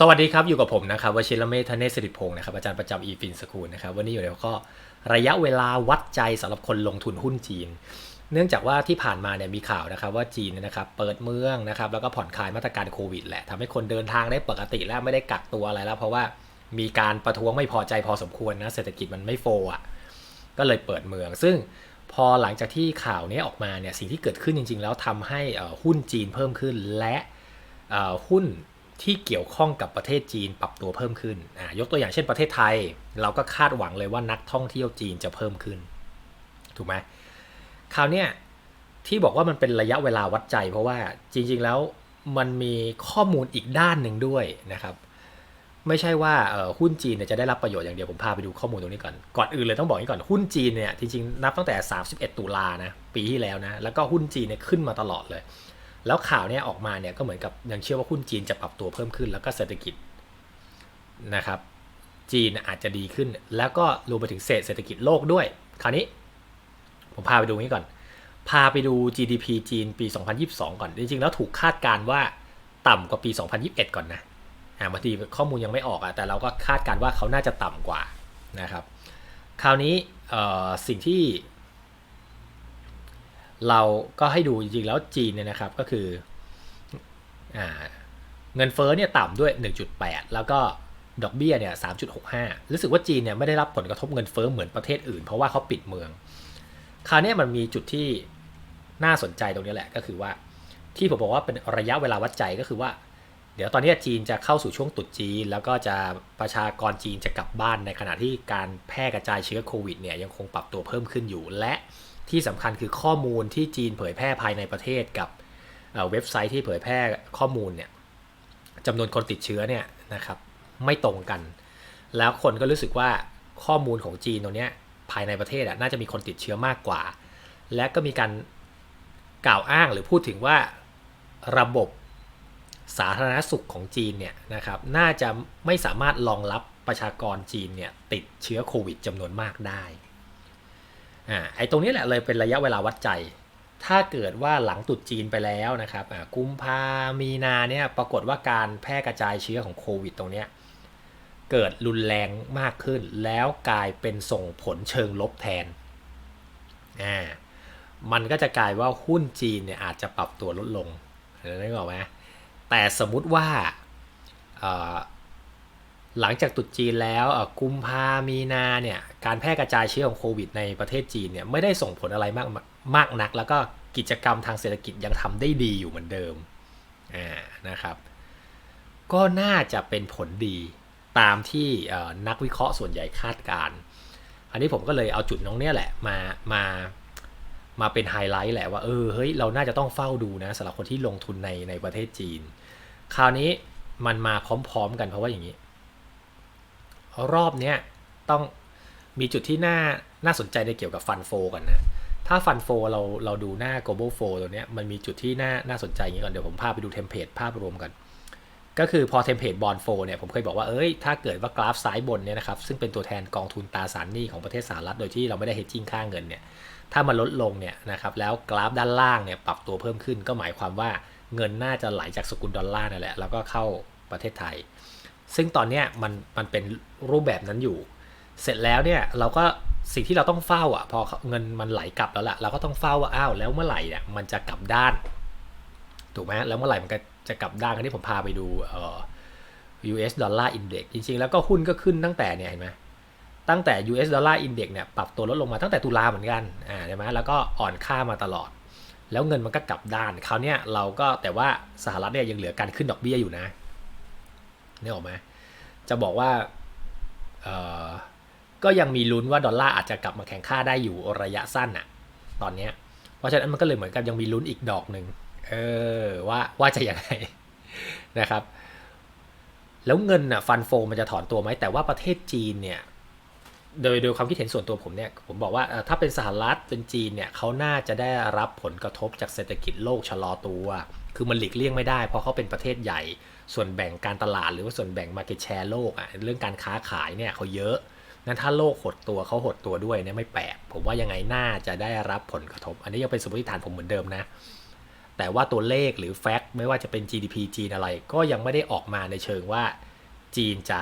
สวัสดีครับ อยู่กับผมนะครับวชิรเมธเนศสิริพงศ์นะครับอาจารย์ประจำอีฟินสคูลนะครับวันนี้อยู่ในหัวข้อระยะเวลาวัดใจสำหรับคนลงทุนหุ้นจีน เนื่องจากว่าที่ผ่านมาเนี่ยมีข่าวนะครับว่าจีนนะครับเปิดเมืองนะครับแล้วก็ผ่อนคลายมาตรการโควิดแหละทำให้คนเดินทางได้ปกติแล้วไม่ได้กักตัวอะไรแล้ว เพราะว่ามีการประท้วงไม่พอใจพอสมควรนะเศรษฐกิจมันไม่โฟอะก็เลยเปิดเมือง ซึ่งพอหลังจากที่ข่าวนี้ออกมาเนี่ยสิ่งที่เกิดขึ้นจริง ๆ แล้วทำให้หุ้นจีนเพิ่มขึ้นและหุ้น ที่เกี่ยวข้องกับประเทศจีนปรับตัวเพิ่มขึ้น ยกตัวอย่างเช่นประเทศไทย เราก็คาดหวังเลยว่านักท่องเที่ยวจีนจะเพิ่มขึ้น ถูกไหมคราวเนี้ยที่บอกว่ามันเป็นระยะเวลาวัดใจ เพราะว่าจริงๆแล้วมันมีข้อมูลอีกด้านหนึ่งด้วยนะครับ ไม่ใช่ว่าหุ้นจีนนจะได้รับประโยชน์อย่างเดียวผมพาไปดูข้อมูลตรงนี้ก่อน ก่อนอื่นเลยต้องบอกนี้ก่อนหุ้นจีนเนี่ยจริงๆนับตั้งแต่ 31 ตุลานะปีที่แล้วนะแล้วก็หุ้นจีนเนี่ยขึ้นมาตลอดเลย แล้วข่าวเนี่ยออกมาเนี่ยก็เหมือนกับยังเชื่อว่าหุ้นจีนจะปรับตัวเพิ่มขึ้น แล้วก็เศรษฐกิจนะครับจีนอาจจะดีขึ้น แล้วก็รวมไปถึงเศรษฐกิจโลกด้วย คราวนี้ ผมพาไปดูนี้ก่อน พาไปดู GDP จีนปี 2022 ก่อน จริงๆ แล้วถูกคาดการณ์ว่าต่ำกว่าปี 2021 ก่อนนะอ่าบางทีข้อมูลยังไม่ออกอะแต่เราก็คาดการณ์ว่าเขาน่าจะต่ำกว่านะครับ คราวนี้สิ่งที่ เราก็ให้ดูจริงๆแล้วจีนเนี่ยนะครับก็คืออเงินเฟ้อเนี่ยต่ำด้วย 1.8 แล้วก็ดอกเบี้ยเนี่ย 3.65 รู้สึกว่าจีนเนี่ยไม่ได้รับผลกระทบเงินเฟ้อเหมือนประเทศอื่น เพราะว่าเขาปิดเมือง คราวนี้มันมีจุดที่น่าสนใจตรงนี้แหละก็คือว่า ที่ผมบอกว่าเป็นระยะเวลาวัดใจก็คือว่า เดี๋ยวตอนนี้จีนจะเข้าสู่ช่วงตรุษจีน แล้วก็จะประชากรจีนจะกลับบ้านในขณะที่การแพร่กระจายเชื้อโควิดเนี่ยยังคงปรับตัวเพิ่มขึ้นอยู่และ ที่สำคัญคือข้อมูลที่จีนเผยแพร่ภายในประเทศกับเว็บไซต์ที่เผยแพร่ข้อมูลเนี่ยจำนวนคนติดเชื้อเนี่ยนะครับไม่ตรงกัน แล้วคนก็รู้สึกว่าข้อมูลของจีนตรงนี้ภายในประเทศอะน่าจะมีคนติดเชื้อมากกว่า และก็มีการกล่าวอ้างหรือพูดถึงว่าระบบสาธารณสุขของจีนเนี่ยนะครับน่าจะไม่สามารถรองรับประชากรจีนเนี่ยติดเชื้อโควิดจำนวนมากได้ อ่าไอ้ตรงนี้แหละเลยเป็นระยะเวลาวัดใจ ถ้าเกิดว่าหลังตรุษจีนไปแล้วนะครับอ่ากุมภามีนาเนี่ยปรากฏว่าการแพร่กระจายเชื้อของโควิดตรงเนี้ยเกิดรุนแรงมากขึ้น แล้วกลายเป็นส่งผลเชิงลบแทนอ่ามันก็จะกลายว่าหุ้นจีนเนี่ยอาจจะปรับตัวลดลงนึกออกไหมแต่สมมุติว่าอ่อ หลังจากตรุษจีนแล้วกุมภามีนาเนี่ยการแพร่กระจายเชื้อของโควิดในประเทศจีนเนี่ยไม่ได้ส่งผลอะไรมากมากนัก แล้วก็กิจกรรมทางเศรษฐกิจยังทำได้ดีอยู่เหมือนเดิมอ่านะครับ ก็น่าจะเป็นผลดีตามที่นักวิเคราะห์ส่วนใหญ่คาดการณ์อันนี้ผมก็เลยเอาจุดน้องเนี้ยแหละมามามาเป็นไฮไลท์แหละว่าเออเฮ้ยเราน่าจะต้องเฝ้าดูนะสำหรับคนที่ลงทุนในในประเทศจีน คราวนี้มันมาพร้อมๆกันเพราะว่าอย่างนี้ รอบเนี้ยต้องมีจุดที่น่าน่าสนใจในเกี่ยวกับฟันโฟกันนะ ถ้าฟันโฟเราเราดูหน้า global f l o ตัวเนี้ยมันมีจุดที่น่าน่าสนใจอย่างนี้ก่อน เดี๋ยวผมพาไปดูเทมเพลตภาพรวมกัน ก็คือพอเทมเพลตบอลโฟเนี่ยผมเคยบอกว่าเอ้ยถ้าเกิดว่ากราฟซ้ายบนเนี่ยนะครับซึ่งเป็นตัวแทนกองทุนตราสารหนี้ของประเทศสหรัฐโดยที่เราไม่ได้เฮดจิ้งค่าเงินเนี่ยถ้ามันลดลงเนี่ยนะครับแล้วกราฟด้านล่างเนี่ยปรับตัวเพิ่มขึ้นก็หมายความว่าเงินน่าจะไหลจากสกุลดอลลาร์นั่นแหละแล้วก็เข้าประเทศไทย ซึ่งตอนเนี้ยมันมันเป็นรูปแบบนั้นอยู่ เสร็จแล้วเนี่ยเราก็สิ่งที่เราต้องเฝ้าอะพอเงินมันไหลกลับแล้วล่ะเราก็ต้องเฝ้าว่าอ้าวแล้วเมื่อไหร่เนี่ยมันจะกลับด้านถูกไหมแล้วเมื่อไหร่มันก็จะกลับด้านกันที่ผมพาไปดูเอ่อ US Dollar Index จริงๆ แล้วก็หุ้นก็ขึ้นตั้งแต่เนี่ยเห็นไหมตั้งแต่ US Dollar Index เนี่ยปรับตัวลดลงมาตั้งแต่ตุลาเหมือนกันอ่าใช่ไหมแล้วก็อ่อนค่ามาตลอด แล้วเงินมันก็กลับด้านคราวเนี้ยเราก็แต่ว่าสหรัฐเนี่ยยังเหลือการขึ้นดอกเบี้ยอยู่นะ นี่ออกไหมจะบอกว่าก็ยังมีลุ้นว่าดอลลาร์อาจจะกลับมาแข่งค่าได้อยู่ระยะสั้นอะตอนเนี้ยเพราะฉะนั้นมันก็เลยเหมือนกับยังมีลุ้นอีกดอกหนึ่งเออว่าว่าจะยังไงนะครับ แล้วเงินน่ะฟันโฟมันจะถอนตัวไหมแต่ว่าประเทศจีนเนี่ยโดยโดยความคิดเห็นส่วนตัวผมเนี่ยผมบอกว่าถ้าเป็นสหรัฐเป็นจีนเนี่ยเขาน่าจะได้รับผลกระทบจากเศรษฐกิจโลกชะลอตัว คือมันหลีกเลี่ยงไม่ได้เพราะเขาเป็นประเทศใหญ่ ส่วนแบ่งการตลาดหรือว่าส่วนแบ่ง Market Share โลกอะเรื่องการค้าขายเนี่ยเขาเยอะนั้นถ้าโลกหดตัวเขาหดตัวด้วยเนี่ยไม่แปลกผมว่ายังไงน่าจะได้รับผลกระทบ อันนี้ยังเป็นสมมติฐานผมเหมือนเดิมนะ แต่ว่าตัวเลขหรือแฟกต์ไม่ว่าจะเป็น GDP จีนอะไร ก็ยังไม่ได้ออกมาในเชิงว่าจีนจะ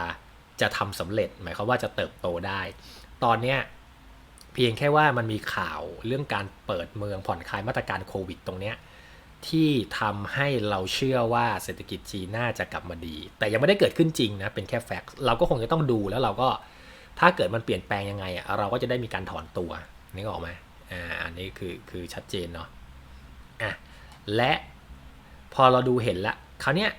จะทำสำเร็จ หมายความว่าจะเติบโตได้ ตอนเนี้ยเพียงแค่ว่ามันมีข่าวเรื่องการเปิดเมืองผ่อนคลายมาตรการโควิดตรงเนี้ย ที่ทำให้เราเชื่อว่าเศรษฐกิจจีนน่าจะกลับมาดี แต่ยังไม่ได้เกิดขึ้นจริงนะ เป็นแค่แฟกต์เราก็คงจะต้องดูแล้วเราก็ถ้าเกิดมันเปลี่ยนแปลงยังไงอะเราก็จะได้มีการถอนตัวนึกออกไหมอ่าอันนี้คือคือชัดเจนเนาะอะและพอเราดูเห็นละคราวเนี้ย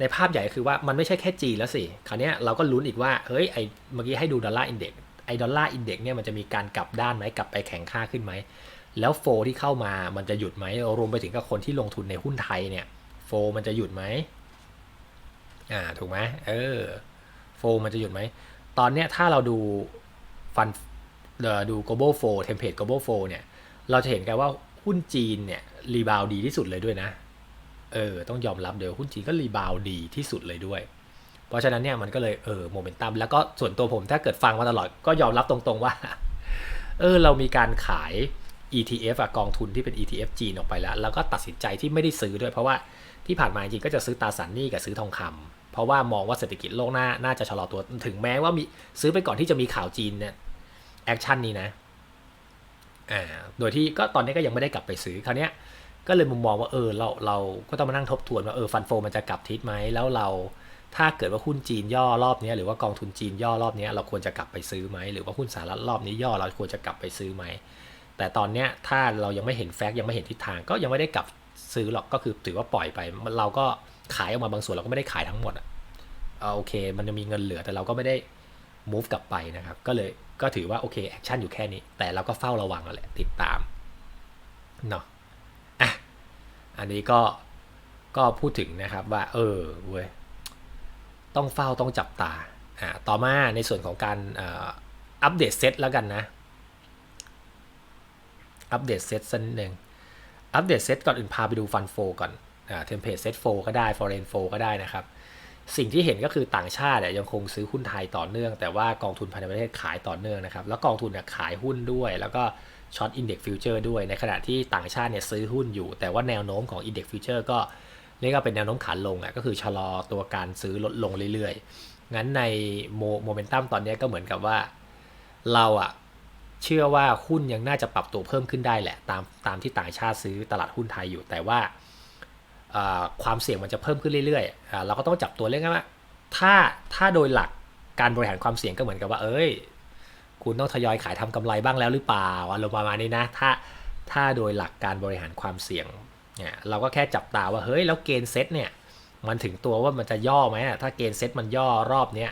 ในภาพใหญ่คือว่ามันไม่ใช่แค่จีนแล้วสิคราวเนี้ยเราก็ลุ้นอีกว่าเฮ้ยไอเมื่อกี้ให้ดูดอลลาร์อินเด็กซ์ไอดอลลาร์อินเด็กซ์เนี่ยมันจะมีการกลับด้านไหมกลับไปแข็งค่าขึ้นไหม แล้วโฟที่เข้ามามันจะหยุดไหมรวมไปถึงกับคนที่ลงทุนในหุ้นไทยเนี่ยโฟมันจะหยุดไหมอ่าถูกไหมเออโฟมันจะหยุดไหม ตอนเนี้ยถ้าเราดูฟันเออดู global flow template global flow เนี่ยเราจะเห็นกันว่าหุ้นจีนเนี่ยรีบาวดีที่สุดเลยด้วยนะเออต้องยอมรับเดี๋ยวหุ้นจีนก็รีบาวดีที่สุดเลยด้วย เพราะฉะนั้นเนี่ยมันก็เลยเออโมเมนตัมแล้วก็ส่วนตัวผมถ้าเกิดฟังมาตลอดก็ยอมรับตรงๆว่า เออเรามีการขาย ETF อะกองทุนที่เป็น ETF จีนออกไปแล้ว แล้วก็ตัดสินใจที่ไม่ได้ซื้อด้วยเพราะว่าที่ผ่านมาจริงก็จะซื้อตราสารหนี้กับซื้อทองคำเพราะว่ามองว่าเศรษฐกิจโลกหน้าน่าจะชะลอตัวถึงแม้ว่ามีซื้อไปก่อนที่จะมีข่าวจีนเนี่ยแอคชั่นนี้นะอ่าโดยที่ก็ตอนนี้ก็ยังไม่ได้กลับไปซื้อคราวเนี้ยก็เลยมุมมองว่าเออเราเราก็ต้องมานั่งทบทวนว่าเออฟันโฟมันจะกลับทิศไหมแล้วเราถ้าเกิดว่าหุ้นจีนย่อรอบนี้หรือว่ากองทุนจีนย่อรอบนี้เราควรจะกลับไปซื้อไหมหรือว่าหุ้นสหรัฐรอบนี้ย่อเราควรจะกลับไปซื้อไหม แต่ตอนเนี้ยถ้าเรายังไม่เห็นแฟกต์ยังไม่เห็นทิศทาง ก็ยังไม่ได้กลับซื้อหรอกก็คือถือว่าปล่อยไปเราก็ขายออกมาบางส่วนเราก็ไม่ได้ขายทั้งหมดอะโอเค มันจะมีเงินเหลือแต่เราก็ไม่ได้ move กลับไปนะครับ ก็เลยก็ถือว่าโอเคแอคชั่นอยู่แค่นี้ แต่เราก็เฝ้าระวังแหละติดตามเนาะอะอันนี้ก็ก็พูดถึงนะครับว่า เออเว้ยต้องเฝ้าต้องจับตาอ่าต่อมาในส่วนของการอัปเดตเซตแล้วกันนะ อัปเดตเซตสักนิดหนึ่งอัปเดตเซตก่อนอื่นพาไปดูฟันโฟก่อนอ่าเทมเพลตเซตโฟก็ได้ฟอร์เรนโฟก็ได้นะครับสิ่งที่เห็นก็คือต่างชาติยังคงซื้อหุ้นไทยต่อเนื่อง แต่ว่ากองทุนภายในประเทศขายต่อเนื่องนะครับ แล้วกองทุนเนี่ยขายหุ้นด้วย แล้วก็ช็อตอินเด็กซ์ฟิวเจอร์ด้วย ในขณะที่ต่างชาติเนี่ยซื้อหุ้นอยู่ แต่ว่าแนวโน้มของอินเด็กซ์ฟิวเจอร์ก็เรียกว่าเป็นแนวโน้มขาลงอะก็คือชะลอตัวการซื้อลดลงเรื่อยๆ งั้นในโมโมเมนตัมตอนนี้ก็เหมือนกับว่า เราอะ เชื่อว่าหุ้นยังน่าจะปรับตัวเพิ่มขึ้นได้แหละ ตามตามที่ต่างชาติซื้อตลาดหุ้นไทยอยู่แต่ว่าความเสี่ยงมันจะเพิ่มขึ้นเรื่อยๆ เราก็ต้องจับตัวเรื่องว่าถ้าถ้าโดยหลักการบริหารความเสี่ยงก็เหมือนกับว่า เอ้ย คุณต้องทยอยขายทำกำไรบ้างแล้วหรือเปล่าอารมณ์ประมาณนี้นะถ้าถ้าโดยหลักการบริหารความเสี่ยงเนี่ยเราก็แค่จับตาว่าเฮ้ยแล้วเกณฑ์เซ็ตเนี่ยมันถึงตัวว่ามันจะย่อไหมถ้าเกณฑ์เซ็ตมันย่อรอบเนี้ย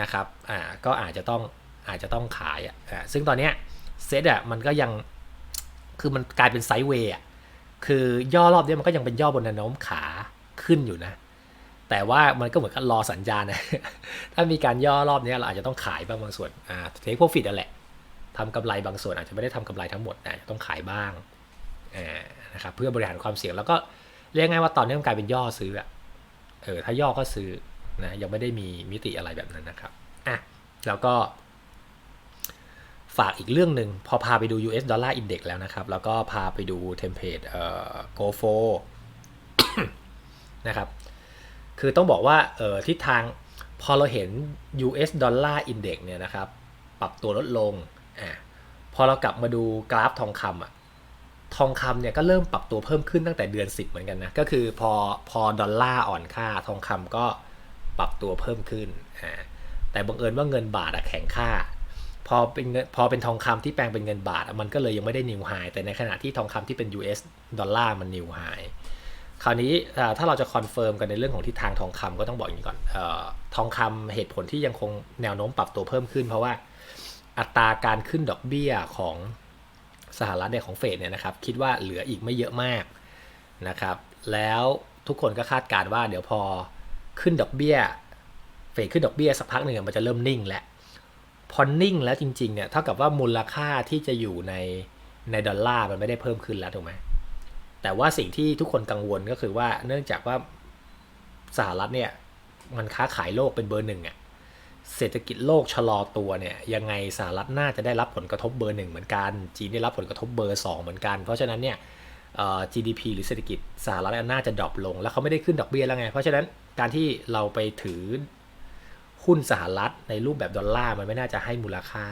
นะครับอ่าก็อาจจะต้อง อาจจะต้องขายอะซึ่งตอนเนี้ยเซตอะมันก็ยังคือมันกลายเป็นไซด์เวย์อะคือย่อรอบนี้มันก็ยังเป็นย่อบนแนวโน้มขาขึ้นอยู่นะ แต่ว่ามันก็เหมือนกับรอสัญญาณนะถ้ามีการย่อรอบนี้เราอาจจะต้องขายบ้างบางส่วนอ่าเทคโปรฟิตนั่นแหละทำกำไรบางส่วนอาจจะไม่ได้ทำกำไรทั้งหมดนะต้องขายบ้างอ่านะครับเพื่อบริหารความเสี่ยงแล้วก็เรียกง่ายว่าตอนนี้มันกลายเป็นย่อซื้ออะเออถ้าย่อก็ซื้อนะยังไม่ได้มีมิติอะไรแบบนั้นนะครับอะแล้วก็ ฝากอีกเรื่องหนึ่งพอพาไปดู US Dollar Index แล้วนะครับ แล้วก็พาไปดูเทมเพลตเอ่อ GoFo นะครับคือต้องบอกว่าเออทิศทางพอเราเห็น US Dollar Index เนี่ยนะครับ ปรับตัวลดลงอะพอเรากลับมาดูกราฟทองคำอะทองคำเนี่ยก็เริ่มปรับตัวเพิ่มขึ้นตั้งแต่เดือน 10 เหมือนกันนะ ก็คือพอพอดอลลาร์อ่อนค่าทองคำก็ปรับตัวเพิ่มขึ้นอ่าแต่บังเอิญว่าเงินบาทอะแข็งค่า พอเป็นพอเป็นทองคำที่แปลงเป็นเงินบาท มันก็เลยยังไม่ได้นิวไฮแต่ในขณะที่ทองคำที่เป็น US ดอลลาร์มันนิวไฮคราวนี้ถ้าเราจะคอนเฟิร์มกันในเรื่องของทิศทางทองคำก็ต้องบอกอย่างนี้ก่อนออทองคำเหตุผลที่ยังคงแนวโน้มปรับตัวเพิ่มขึ้น เพราะว่าอัตราการขึ้นดอกเบี้ยของสหรัฐเนี่ยของเฟดเนี่ยนะครับคิดว่าเหลืออีกไม่เยอะมากนะครับแล้วทุกคนก็คาดการว่าเดี๋ยวพอขึ้นดอกเบี้ยเฟดขึ้นดอกเบี้ยสักพักหนึ่งมันจะเริ่มนิ่งแล้ว พอนิ่งแล้วจริงๆเนี่ยเท่ากับว่ามูลค่าที่จะอยู่ในในดอลลาร์มันไม่ได้เพิ่มขึ้นแล้วถูกไหมแต่ว่าสิ่งที่ทุกคนกังวลก็คือว่าเนื่องจากว่าสหรัฐเนี่ยมันค้าขายโลกเป็นเบอร์หนึ่งอะเศรษฐกิจโลกชะลอตัวเนี่ยยังไงสหรัฐน่าจะได้รับผลกระทบเบอร์หนึ่งเหมือนกันจีนได้รับผลกระทบเบอร์สองเหมือนกัน เพราะฉะนั้นเนี่ย GDP หรือเศรษฐกิจสหรัฐน่าจะดรอปลง แล้วเขาไม่ได้ขึ้นดอกเบี้ยแล้วไง เพราะฉะนั้นการที่เราไปถือ หุ้นสหรัฐในรูปแบบดอลลาร์มันไม่น่าจะให้มูลค่า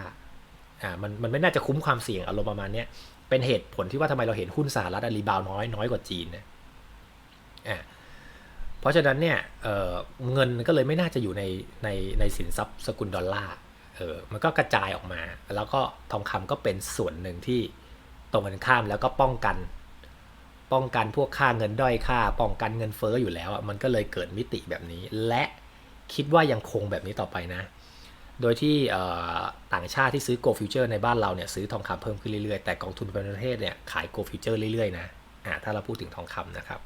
อ่ามันมันไม่น่าจะคุ้มความเสี่ยงอารมณ์ประมาณนี้เป็นเหตุผลที่ว่าทำไมเราเห็นหุ้นสหรัฐอรีบาวน้อยน้อยกว่าจีนนะอ่าเพราะฉะนั้นเนี่ยเออเงินก็เลยไม่น่าจะอยู่ในในในสินทรัพย์สกุลดอลลาร์เออมันก็กระจายออกมา แล้วก็ทองคำก็เป็นส่วนหนึ่งที่ตรงกันข้ามแล้วก็ป้องกัน ป้องกันพวกค่าเงินด้อยค่า ป้องกันเงินเฟ้ออยู่แล้วมันก็เลยเกิดมิติแบบนี้และ คิดว่ายังคงแบบนี้ต่อไปนะ โดยที่ต่างชาติที่ซื้อ Go Future ในบ้านเราเนี่ยซื้อทองคำเพิ่มขึ้นเรื่อยๆ แต่กองทุนภายในประเทศเนี่ยขาย Go Future เรื่อยๆนะถ้าเราพูดถึงทองคำนะครับ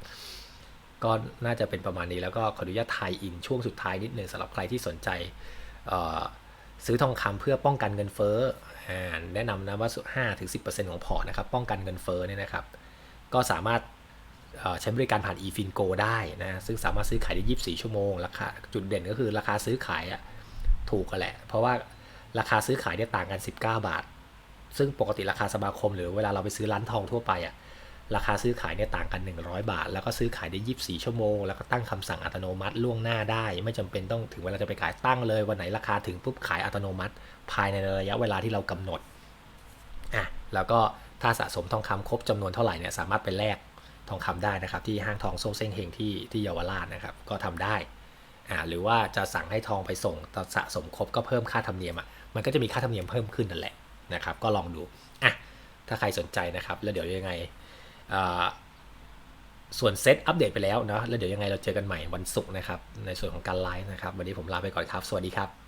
ก็น่าจะเป็นประมาณนี้แล้วก็ขออนุญาตไทยอินช่วงสุดท้ายนิดนึงสำหรับใครที่สนใจซื้อทองคำเพื่อป้องกันเงินเฟ้อแนะนำนะว่า5-10%ของพอร์ตนะครับป้องกันเงินเฟ้อเนี่ยนะครับ ก็สามารถ ใช้บริการผ่าน eFingo ได้นะซึ่งสามารถซื้อขายได้ 24 ชั่วโมงราคาจุดเด่นก็คือราคาซื้อขายอะถูกกันแหละ เพราะว่าราคาซื้อขายเนี่ยต่างกัน 19 บาท ซึ่งปกติราคาสมาคมหรือเวลาเราไปซื้อร้านทองทั่วไปอะราคาซื้อขายเนี่ยต่างกัน 100 บาท แล้วก็ซื้อขายได้ 24 ชั่วโมง แล้วก็ตั้งคำสั่งอัตโนมัติล่วงหน้าได้ ไม่จำเป็นต้องถึงเวลาจะไปขายตั้งเลยวันไหนราคาถึงปุ๊บขายอัตโนมัติ ภายในระยะเวลาที่เรากำหนดอะแล้วก็ถ้าสะสมทองคำครบจำนวนเท่าไหร่เนี่ยสามารถไปแลก ทองคำได้นะครับ ที่ห้างทองโซ่เซ้งเฮงที่ที่เยาวราชนะครับ ก็ทำได้อ่าหรือว่าจะสั่งให้ทองไปส่งตอนสะสมครบก็เพิ่มค่าธรรมเนียมอะมันก็จะมีค่าธรรมเนียมเพิ่มขึ้นนั่นแหละนะครับ ก็ลองดูอะถ้าใครสนใจนะครับ แล้วเดี๋ยวยังไงอ่าส่วนเซตอัปเดตไปแล้วเนาะแล้วเดี๋ยวยังไงเราเจอกันใหม่วันศุกร์นะครับ ในส่วนของการไลฟ์นะครับ วันนี้ผมลาไปก่อนครับ สวัสดีครับ